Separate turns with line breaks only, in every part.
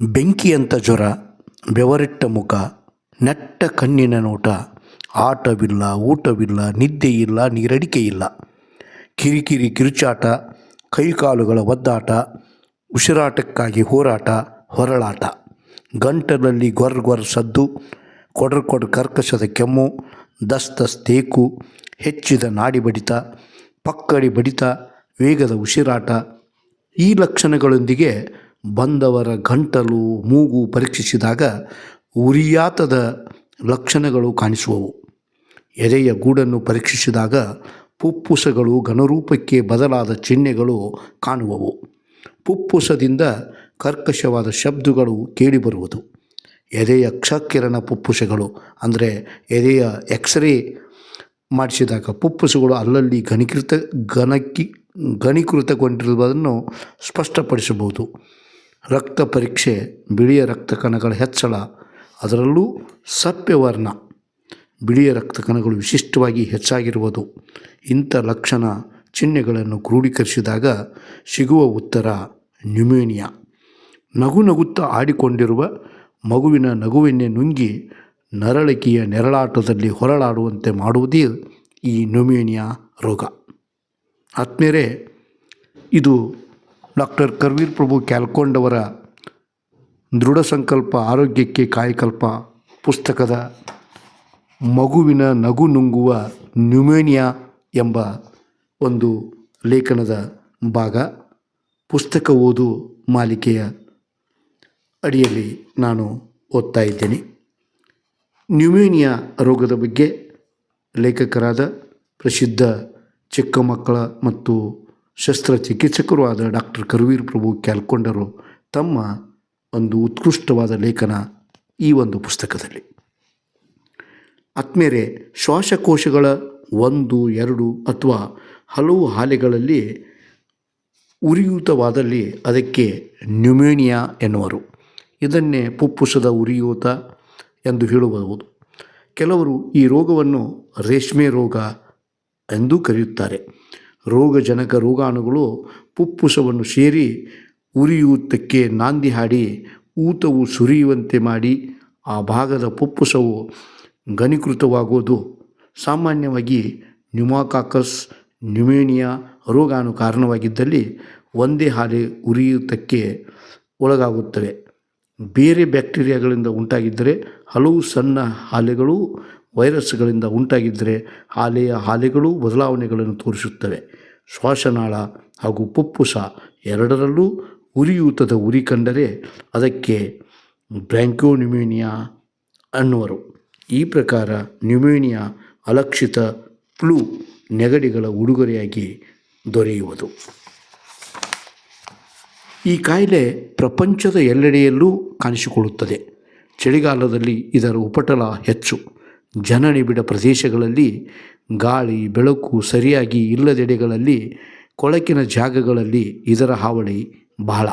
ಬೆಂಕಿಯಂಥ ಜ್ವರ, ಬೆವರಿಟ್ಟ ಮುಖ, ನೆಟ್ಟ ಕಣ್ಣಿನ ನೋಟ, ಆಟವಿಲ್ಲ, ಊಟವಿಲ್ಲ ನಿದ್ದೆ ಇಲ್ಲ ನೀರಡಿಕೆ ಇಲ್ಲ ಕಿರಿಕಿರಿ ಕಿರುಚಾಟ, ಕೈಕಾಲುಗಳ ಒದ್ದಾಟ, ಉಸಿರಾಟಕ್ಕಾಗಿ ಹೋರಾಟ, ಹೊರಳಾಟ. ಗಂಟಲಲ್ಲಿ ಗೊರ್ ಗೊರ್ ಸದ್ದು, ಕೊಡ್ರ ಕೊಡ್ರ ಕರ್ಕಶದ ಕೆಮ್ಮು ದಸ್ ದಸ್ ತೇಕು, ಹೆಚ್ಚಿದ ನಾಡಿ ಬಡಿತ, ಪಕ್ಕಡಿ ಬಡಿತ, ವೇಗದ ಉಸಿರಾಟ. ಈ ಲಕ್ಷಣಗಳೊಂದಿಗೆ ಬಂದವರ ಗಂಟಲು ಮೂಗು ಪರೀಕ್ಷಿಸಿದಾಗ ಉರಿಯಾತದ ಲಕ್ಷಣಗಳು ಕಾಣಿಸುವವು. ಎದೆಯ ಗೂಡನ್ನು ಪರೀಕ್ಷಿಸಿದಾಗ ಪುಪ್ಪುಸಗಳು ಘನರೂಪಕ್ಕೆ ಬದಲಾದ ಚಿಹ್ನೆಗಳು ಕಾಣುವವು. ಪುಪ್ಪುಸದಿಂದ ಕರ್ಕಶವಾದ ಶಬ್ದಗಳು ಕೇಳಿಬರುವುದು. ಎದೆಯ ಕ್ಷಕಿರಣ ಪುಪ್ಪುಸಗಳು, ಅಂದರೆ ಎದೆಯ ಎಕ್ಸ್ರೇ ಮಾಡಿಸಿದಾಗ ಪುಪ್ಪುಸಗಳು ಅಲ್ಲಲ್ಲಿ ಘನೀಕೃತ ಘನಕ್ಕಿ ಘನೀಕೃತಗೊಂಡಿರುವುದನ್ನು ಸ್ಪಷ್ಟಪಡಿಸಬಹುದು. ರಕ್ತ ಪರೀಕ್ಷೆ, ಬಿಳಿಯ ರಕ್ತ ಕಣಗಳ ಹೆಚ್ಚಳ, ಅದರಲ್ಲೂ ಸಪ್ಯವರ್ಣ ಬಿಳಿಯ ರಕ್ತ ಕಣಗಳು ವಿಶಿಷ್ಟವಾಗಿ ಹೆಚ್ಚಾಗಿರುವುದು. ಇಂಥ ಲಕ್ಷಣ ಚಿಹ್ನೆಗಳನ್ನು ಕ್ರೋಢೀಕರಿಸಿದಾಗ ಸಿಗುವ ಉತ್ತರ ನ್ಯುಮೇನಿಯಾ. ನಗು ನಗುತ್ತಾ ಆಡಿಕೊಂಡಿರುವ ಮಗುವಿನ ನಗುವಿನೇ ನುಂಗಿ ನರಳಿಕೆಯ ನೆರಳಾಟದಲ್ಲಿ ಹೊರಳಾಡುವಂತೆ ಮಾಡುವುದೇ ಈ ನ್ಯುಮೇನಿಯಾ ರೋಗ. ಆತ್ಮೇರೆ ಇದು ಡಾಕ್ಟರ್ ಕರ್ವೀರ್ ಪ್ರಭು ಕ್ಯಾಲ್ಕೊಂಡವರ ದೃಢ ಸಂಕಲ್ಪ, ಆರೋಗ್ಯಕ್ಕೆ ಕಾಯಕಲ್ಪ ಪುಸ್ತಕದ ಮಗುವಿನ ನಗು ನುಂಗುವ ನ್ಯುಮೇನಿಯಾ ಎಂಬ ಒಂದು ಲೇಖನದ ಭಾಗ. ಪುಸ್ತಕ ಓದು ಮಾಲಿಕೆಯ ಅಡಿಯಲ್ಲಿ ನಾನು ಓದ್ತಾ ಇದ್ದೇನೆ. ನ್ಯುಮೇನಿಯಾ ರೋಗದ ಬಗ್ಗೆ ಲೇಖಕರಾದ ಪ್ರಸಿದ್ಧ ಚಿಕ್ಕ ಮಕ್ಕಳ ಮತ್ತು ಶಸ್ತ್ರಚಿಕಿತ್ಸಕರು ಆದ ಡಾಕ್ಟರ್ ಕರುವೀರ್ ಪ್ರಭು ಕ್ಯಾಲ್ಕೊಂಡರು ತಮ್ಮ ಒಂದು ಉತ್ಕೃಷ್ಟವಾದ ಲೇಖನ ಈ ಒಂದು ಪುಸ್ತಕದಲ್ಲಿ. ಆತ್ಮೇರೆ, ಶ್ವಾಸಕೋಶಗಳ ಒಂದು, ಎರಡು ಅಥವಾ ಹಲವು ಹಾಲೆಗಳಲ್ಲಿ ಉರಿಯೂತವಾದಲ್ಲಿ ಅದಕ್ಕೆ ನ್ಯುಮೇನಿಯಾ ಎನ್ನುವರು. ಇದನ್ನೇ ಪುಪ್ಪುಸದ ಉರಿಯೂತ ಎಂದು ಹೇಳಬಹುದು. ಕೆಲವರು ಈ ರೋಗವನ್ನು ರೇಷ್ಮೆ ರೋಗ ಎಂದು ಕರೆಯುತ್ತಾರೆ. ರೋಗಜನಕ ರೋಗಾಣುಗಳು ಪುಪ್ಪುಸವನ್ನು ಸೇರಿ ಉರಿಯೂತಕ್ಕೆ ನಾಂದಿ ಹಾಡಿ ಊತವು ಸುರಿಯುವಂತೆ ಮಾಡಿ ಆ ಭಾಗದ ಪುಪ್ಪುಸವು ಘನೀಕೃತವಾಗುವುದು ಸಾಮಾನ್ಯವಾಗಿ ನ್ಯುಮಾಕಾಕಸ್, ನ್ಯುಮೇನಿಯಾ ರೋಗಾಣು ಕಾರಣವಾಗಿದ್ದಲ್ಲಿ ಒಂದೇ ಹಾಲೆ ಉರಿಯೂತಕ್ಕೆ ಒಳಗಾಗುತ್ತವೆ. ಬೇರೆ ಬ್ಯಾಕ್ಟೀರಿಯಾಗಳಿಂದ ಉಂಟಾಗಿದ್ದರೆ ಹಲವು ಸಣ್ಣ ಹಾಲೆಗಳು ವೈರಸ್ಗಳಿಂದ ಉಂಟಾಗಿದ್ದರೆ ಹಾಲೆಯ ಹಾಲೆಗಳು ಬದಲಾವಣೆಗಳನ್ನು ತೋರಿಸುತ್ತವೆ. ಶ್ವಾಸನಾಳ ಹಾಗೂ ಪುಪ್ಪುಸ ಎರಡರಲ್ಲೂ ಉರಿಯೂತದ ಉರಿ ಕಂಡರೆ ಅದಕ್ಕೆ ಬ್ರ್ಯಾಂಕೋನ್ಯುಮೇನಿಯಾ ಅನ್ನುವರು. ಈ ಪ್ರಕಾರ ನ್ಯುಮೇನಿಯಾ ಅಲಕ್ಷಿತ ಫ್ಲೂ ನೆಗಡಿಗಳ ಉಡುಗೊರೆಯಾಗಿ ದೊರೆಯುವುದು. ಈ ಕಾಯಿಲೆ ಪ್ರಪಂಚದ ಎಲ್ಲೆಡೆಯಲ್ಲೂ ಕಾಣಿಸಿಕೊಳ್ಳುತ್ತದೆ. ಚಳಿಗಾಲದಲ್ಲಿ ಇದರ ಉಪಟಳ ಹೆಚ್ಚು. ಜನನಿಬಿಡ ಪ್ರದೇಶಗಳಲ್ಲಿ ಗಾಳಿ, ಬೆಳಕು ಸರಿಯಾಗಿ ಇಲ್ಲದೆಡೆಗಳಲ್ಲಿ ಕೊಳಕಿನ ಜಾಗಗಳಲ್ಲಿ ಇದರ ಹಾವಳಿ ಬಹಳ.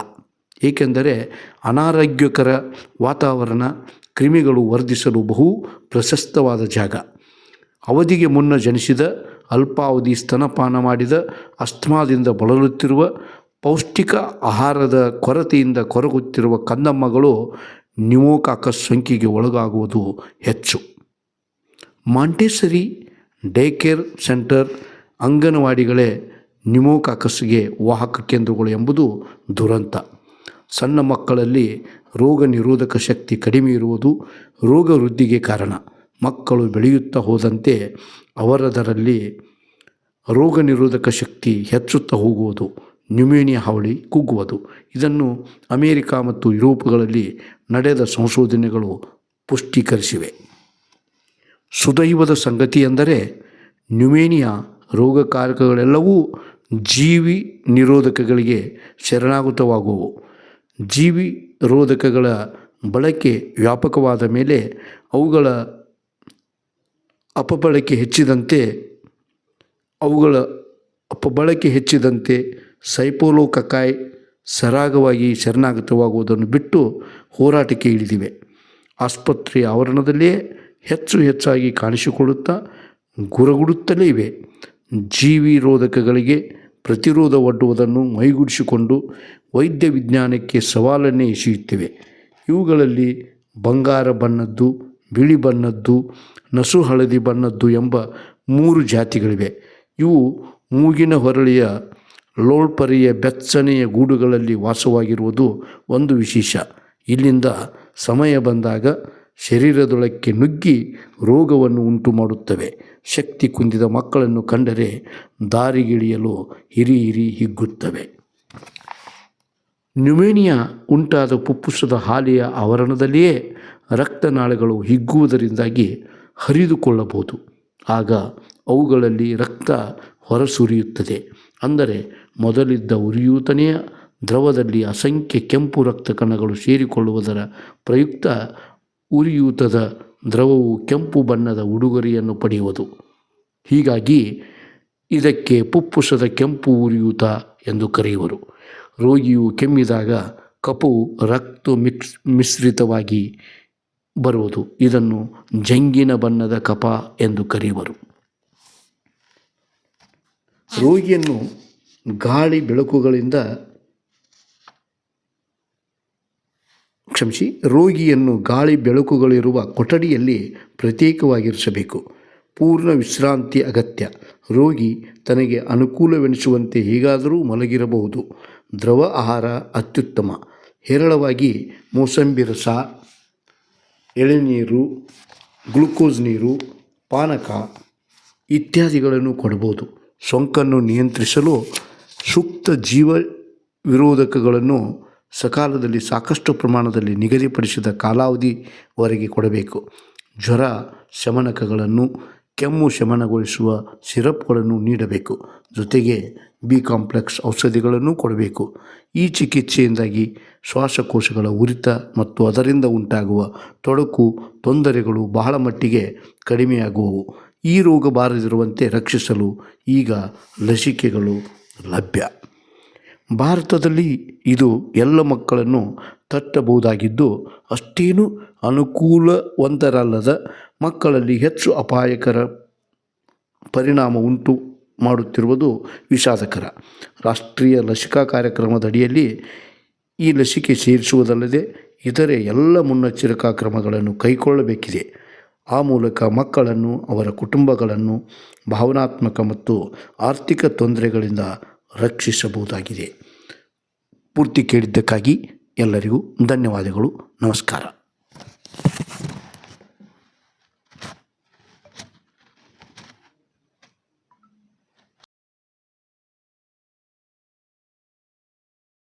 ಏಕೆಂದರೆ ಅನಾರೋಗ್ಯಕರ ವಾತಾವರಣ ಕ್ರಿಮಿಗಳು ವರ್ಧಿಸಲು ಬಹು ಪ್ರಶಸ್ತವಾದ ಜಾಗ. ಅವಧಿಗೆ ಮುನ್ನ ಜನಿಸಿದ, ಅಲ್ಪಾವಧಿ ಸ್ತನಪಾನ ಮಾಡಿದ ಅಸ್ಥಮಾದಿಂದ ಬಳಲುತ್ತಿರುವ, ಪೌಷ್ಟಿಕ ಆಹಾರದ ಕೊರತೆಯಿಂದ ಕೊರಗುತ್ತಿರುವ ಕಂದಮ್ಮಗಳು ನ್ಯೂಮೋಕಾಕಸ್ ಸೋಂಕಿಗೆ ಒಳಗಾಗುವುದು ಹೆಚ್ಚು. ಮಾಂಟೇಸರಿ ಡೇ ಕೇರ್ ಸೆಂಟರ್ ಅಂಗನವಾಡಿಗಳೇ ನ್ಯೂಮೋಕಾಕಸ್ಗೆ ವಾಹಕ ಕೇಂದ್ರಗಳು ಎಂಬುದು ದುರಂತ. ಸಣ್ಣ ಮಕ್ಕಳಲ್ಲಿ ರೋಗ ನಿರೋಧಕ ಶಕ್ತಿ ಕಡಿಮೆ ಇರುವುದು ರೋಗ ವೃದ್ಧಿಗೆ ಕಾರಣ. ಮಕ್ಕಳು ಬೆಳೆಯುತ್ತಾ ಹೋದಂತೆ ಅವರದರಲ್ಲಿ ರೋಗ ನಿರೋಧಕ ಶಕ್ತಿ ಹೆಚ್ಚುತ್ತಾ ಹೋಗುವುದು, ನ್ಯುಮೇನಿಯಾ ಹಾವಳಿ ಕುಗ್ಗುವುದು. ಇದನ್ನು ಅಮೇರಿಕಾ ಮತ್ತು ಯುರೋಪ್ಗಳಲ್ಲಿ ನಡೆದ ಸಂಶೋಧನೆಗಳು ಪುಷ್ಟೀಕರಿಸಿವೆ. ಸುದೈವದ ಸಂಗತಿ ಎಂದರೆ ನ್ಯುಮೇನಿಯಾ ರೋಗಕಾರಕಗಳೆಲ್ಲವೂ ಜೀವಿ ನಿರೋಧಕಗಳಿಗೆ ಶರಣಾಗತವಾಗುವು ಜೀವಿ ರೋಧಕಗಳ ಬಳಕೆ ವ್ಯಾಪಕವಾದ ಮೇಲೆ ಅವುಗಳ ಅಪಬಳಕೆ ಹೆಚ್ಚಿದಂತೆ, ಅವುಗಳ ಅಪಬಳಕೆ ಹೆಚ್ಚಿದಂತೆ ಸೈಪೋಲೋಕಕಾಯ್ ಸರಾಗವಾಗಿ ಶರಣಾಗತವಾಗುವುದನ್ನು ಬಿಟ್ಟು ಹೋರಾಟಕ್ಕೆ ಇಳಿದಿವೆ. ಆಸ್ಪತ್ರೆಯ ಆವರಣದಲ್ಲಿಯೇ ಹೆಚ್ಚು ಹೆಚ್ಚಾಗಿ ಕಾಣಿಸಿಕೊಳ್ಳುತ್ತಾ ಗುರಗುಡುತ್ತಲೇ ಇವೆ. ಜೀವಿ ರೋಧಕಗಳಿಗೆ ಪ್ರತಿರೋಧ ಒಡ್ಡುವುದನ್ನು ಮೈಗೂಡಿಸಿಕೊಂಡು ವೈದ್ಯ ವಿಜ್ಞಾನಕ್ಕೆ ಸವಾಲನ್ನೇ ಎಸೆಯುತ್ತಿವೆ. ಇವುಗಳಲ್ಲಿ ಬಂಗಾರ ಬಣ್ಣದ್ದು, ಬಿಳಿ ಬಣ್ಣದ್ದು, ನಸು ಹಳದಿ ಬಣ್ಣದ್ದು ಎಂಬ ಮೂರು ಜಾತಿಗಳಿವೆ. ಇವು ಮೂಗಿನ ಹೊರಳಿಯ ಲೋಳ್ಪರಿಯ ಬೆಚ್ಚನೆಯ ಗೂಡುಗಳಲ್ಲಿ ವಾಸವಾಗಿರುವುದು ಒಂದು ವಿಶೇಷ. ಇಲ್ಲಿಂದ ಸಮಯ ಬಂದಾಗ ಶರೀರದೊಳಕ್ಕೆ ನುಗ್ಗಿ ರೋಗವನ್ನು ಉಂಟು ಮಾಡುತ್ತವೆ. ಶಕ್ತಿ ಕುಂದಿದ ಮಕ್ಕಳನ್ನು ಕಂಡರೆ ದಾರಿಗಿಳಿಯಲು ಹಿರಿ ಹಿರಿ ಹಿಗ್ಗುತ್ತವೆ. ನ್ಯುಮೇನಿಯಾ ಉಂಟಾದ ಪುಪ್ಪುಸದ ಹಾಲಿಯ ಆವರಣದಲ್ಲಿಯೇ ರಕ್ತನಾಳಗಳು ಹಿಗ್ಗುವುದರಿಂದಾಗಿ ಹರಿದುಕೊಳ್ಳಬಹುದು. ಆಗ ಅವುಗಳಲ್ಲಿ ರಕ್ತ ಹೊರಸುರಿಯುತ್ತದೆ. ಅಂದರೆ ಮೊದಲಿದ್ದ ಉರಿಯೂತನೆಯ ದ್ರವದಲ್ಲಿ ಅಸಂಖ್ಯ ಕೆಂಪು ರಕ್ತ ಕಣಗಳು ಸೇರಿಕೊಳ್ಳುವುದರ ಪ್ರಯುಕ್ತ ಉರಿಯೂತದ ದ್ರವವು ಕೆಂಪು ಬಣ್ಣದ ಉಡುಗೊರೆಯನ್ನು ಪಡೆಯುವುದು. ಹೀಗಾಗಿ ಇದಕ್ಕೆ ಪುಪ್ಪುಸದ ಕೆಂಪು ಉರಿಯೂತ ಎಂದು ಕರೆಯುವರು. ರೋಗಿಯು ಕೆಮ್ಮಿದಾಗ ಕಪು ರಕ್ತ ಮಿಕ್ಸ್, ಮಿಶ್ರಿತವಾಗಿ ಬರುವುದು. ಇದನ್ನು ಜಂಗಿನ ಬಣ್ಣದ ಕಪ ಎಂದು ಕರೆಯುವರು. ರೋಗಿಯನ್ನು ಗಾಳಿ ಬೆಳಕುಗಳಿಂದ ಕ್ಷಮಿಸಿ, ರೋಗಿಯನ್ನು ಗಾಳಿ ಬೆಳಕುಗಳಿರುವ ಕೊಠಡಿಯಲ್ಲಿ ಪ್ರತ್ಯೇಕವಾಗಿರಿಸಬೇಕು. ಪೂರ್ಣ ವಿಶ್ರಾಂತಿ ಅಗತ್ಯ. ರೋಗಿ ತನಗೆ ಅನುಕೂಲವೆನಿಸುವಂತೆ ಹೇಗಾದರೂ ಮಲಗಿರಬಹುದು. ದ್ರವ ಆಹಾರ ಅತ್ಯುತ್ತಮ. ಹೇರಳವಾಗಿ ಮೋಸಂಬಿ ರಸ, ಎಳೆನೀರು, ಗ್ಲುಕೋಸ್ ನೀರು, ಪಾನಕ ಇತ್ಯಾದಿಗಳನ್ನು ಕೊಡಬಹುದು. ಸೋಂಕನ್ನು ನಿಯಂತ್ರಿಸಲು ಸೂಕ್ತ ಜೀವ ವಿರೋಧಕಗಳನ್ನು ಸಕಾಲದಲ್ಲಿ ಸಾಕಷ್ಟು ಪ್ರಮಾಣದಲ್ಲಿ ನಿಗದಿಪಡಿಸಿದ ಕಾಲಾವಧಿವರೆಗೆ ಕೊಡಬೇಕು. ಜ್ವರ, ಶಮನಕಗಳನ್ನು, ಕೆಮ್ಮು ಶಮನಗೊಳಿಸುವ ಸಿರಪ್ಗಳನ್ನು ನೀಡಬೇಕು. ಜೊತೆಗೆ ಬಿ ಕಾಂಪ್ಲೆಕ್ಸ್ ಔಷಧಿಗಳನ್ನು ಕೊಡಬೇಕು. ಈ ಚಿಕಿತ್ಸೆಯಿಂದಾಗಿ ಶ್ವಾಸಕೋಶಗಳ ಉರಿತ ಮತ್ತು ಅದರಿಂದ ಉಂಟಾಗುವ ತೊಡಕು, ತೊಂದರೆಗಳು ಬಹಳ ಮಟ್ಟಿಗೆ ಕಡಿಮೆಯಾಗುವವು. ಈ ರೋಗ ಬಾರದಿರುವಂತೆ ರಕ್ಷಿಸಲು ಈಗ ಲಸಿಕೆಗಳು ಲಭ್ಯ. ಭಾರತದಲ್ಲಿ ಇದು ಎಲ್ಲ ಮಕ್ಕಳನ್ನು ತಟ್ಟಬಹುದಾಗಿದ್ದು, ಅಷ್ಟೇನು ಅನುಕೂಲವಂತರಲ್ಲದ ಮಕ್ಕಳಲ್ಲಿ ಹೆಚ್ಚು ಅಪಾಯಕರ ಪರಿಣಾಮ ಉಂಟು ಮಾಡುತ್ತಿರುವುದು ವಿಷಾದಕರ. ರಾಷ್ಟ್ರೀಯ ಲಸಿಕಾ ಕಾರ್ಯಕ್ರಮದ ಅಡಿಯಲ್ಲಿ ಈ ಲಸಿಕೆ ಸೇರಿಸುವುದಲ್ಲದೆ ಇತರೆ ಎಲ್ಲ ಮುನ್ನೆಚ್ಚರಿಕಾ ಕ್ರಮಗಳನ್ನು ಕೈಗೊಳ್ಳಬೇಕಿದೆ. ಆ ಮೂಲಕ ಮಕ್ಕಳನ್ನು, ಅವರ ಕುಟುಂಬಗಳನ್ನು ಭಾವನಾತ್ಮಕ ಮತ್ತು ಆರ್ಥಿಕ ತೊಂದರೆಗಳಿಂದ ರಕ್ಷಿಸಬಹುದಾಗಿದೆ. ಪೂರ್ತಿ ಕೇಳಿದ್ದಕ್ಕಾಗಿ ಎಲ್ಲರಿಗೂ ಧನ್ಯವಾದಗಳು. ನಮಸ್ಕಾರ.